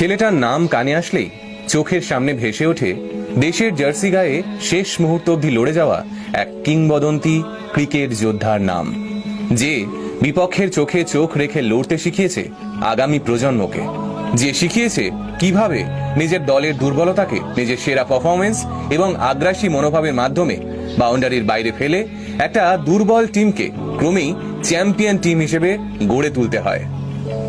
ছেলেটার নাম কানে আসলেই চোখের সামনে ভেসে ওঠে দেশের জার্সি গায়ে শেষ মুহূর্ত অবধি লড়ে যাওয়া এক কিংবদন্তি ক্রিকেট যোদ্ধার নাম, যে বিপক্ষের চোখে চোখ রেখে লড়তে শিখিয়েছে আগামী প্রজন্মকে। যে শিখিয়েছে কীভাবে নিজের দলের দুর্বলতাকে নিজের সেরা পারফরমেন্স এবং আগ্রাসী মনোভাবের মাধ্যমে বাউন্ডারির বাইরে ফেলে একটা দুর্বল টিমকে ক্রমেই চ্যাম্পিয়ন টিম হিসেবে গড়ে তুলতে হয়।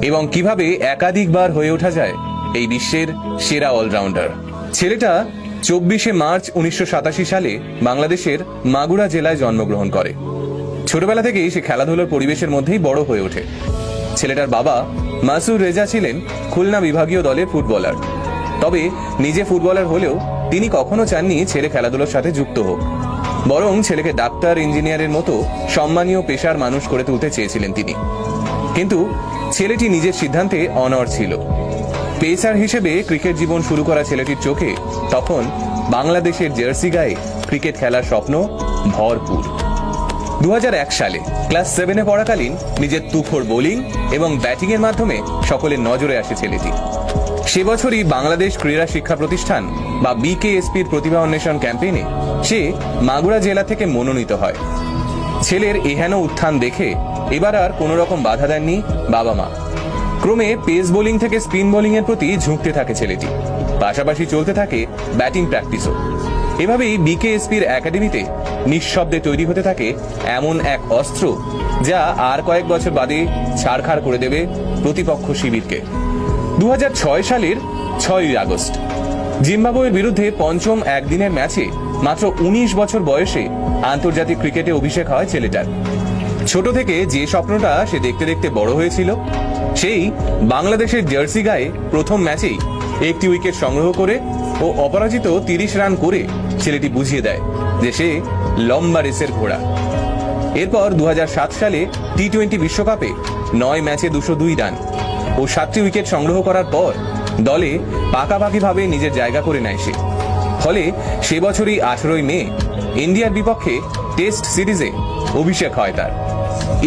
এবং কীভাবে একাধিকবার হয়ে ওঠা যায় এই বিশ্বের সেরা অলরাউন্ডার। ছেলেটা চব্বিশে মার্চ উনিশশো সাতাশি সালে বাংলাদেশের মাগুরা জেলায় জন্মগ্রহণ করে। ছোটবেলা থেকেই সে খেলাধুলার পরিবেশের মধ্যেই বড় হয়ে ওঠে। ছেলেটার বাবা মাসুর রেজা ছিলেন খুলনা বিভাগীয় দলের ফুটবলার। তবে নিজে ফুটবলার হলেও তিনি কখনো চাননি ছেলে খেলাধুলোর সাথে যুক্ত হোক। বরং ছেলেকে ডাক্তার, ইঞ্জিনিয়ারের মতো সম্মানীয় পেশার মানুষ করে তুলতে চেয়েছিলেন তিনি। কিন্তু ছেলেটি নিজের সিদ্ধান্তে অনড় ছিল। পেসার হিসেবে ক্রিকেট জীবন শুরু করা ছেলেটির চোখে তখন বাংলাদেশের জার্সি গায়ে ক্রিকেট খেলার স্বপ্ন ভরপুর। দু হাজার এক সালে ক্লাস সেভেনে পড়াকালীন নিজের তুখোর বোলিং এবং ব্যাটিং এর মাধ্যমে সকলের নজরে আসে ছেলেটি। সে বছরই বাংলাদেশ ক্রীড়া শিক্ষা প্রতিষ্ঠান বা বিকেএসপির প্রতিভা অন্বেষণ ক্যাম্পেইনে সে মাগুরা জেলা থেকে মনোনীত হয়। ছেলের এহেন উত্থান দেখে এবার আর কোনো রকম বাধা দেননি বাবা মা। ক্রমে পেস বোলিং থেকে স্পিন বোলিং এর প্রতি ঝুঁকতে থাকে ছেলেটি। পাশাপাশি চলতে থাকে ব্যাটিং প্র্যাকটিসও। এভাবেই বিকেএসপির একাডেমিতে নিঃশব্দে তৈরি হতে থাকে এমন এক অস্ত্র যা আর কয়েক বছর বাদে ছাড়খাড় করে দেবে প্রতিপক্ষ শিবিরকে। দু হাজার ছয় সালের ছয়ই আগস্ট। জিম্বাবুয়ের বিরুদ্ধে পঞ্চম একদিনের ম্যাচে মাত্র উনিশ বছর বয়সে আন্তর্জাতিক ক্রিকেটে অভিষেক হয় ছেলেটার। ছোট থেকে যে স্বপ্নটা সে দেখতে দেখতে বড় হয়েছিল, সেই বাংলাদেশের জার্সি গায়ে প্রথম ম্যাচেই একটি উইকেট সংগ্রহ করে ও অপরাজিত তিরিশ রান করে ছেলেটি বুঝিয়ে দেয় যে সে লম্বা রেসের ঘোড়া। এরপর দু হাজার সাত সালে টি টোয়েন্টি বিশ্বকাপে নয় ম্যাচে দুশো দুই রান ও সাতটি উইকেট সংগ্রহ করার পর দলে পাকাপাকিভাবে নিজের জায়গা করে নেয় সে। ফলে সে বছরই আঠেরোই মে ইন্ডিয়ার বিপক্ষে টেস্ট সিরিজে অভিষেক হয় তার।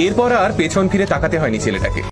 এরপর আর পেছন ফিরে তাকাতে হয়নি ছেলেটাকে।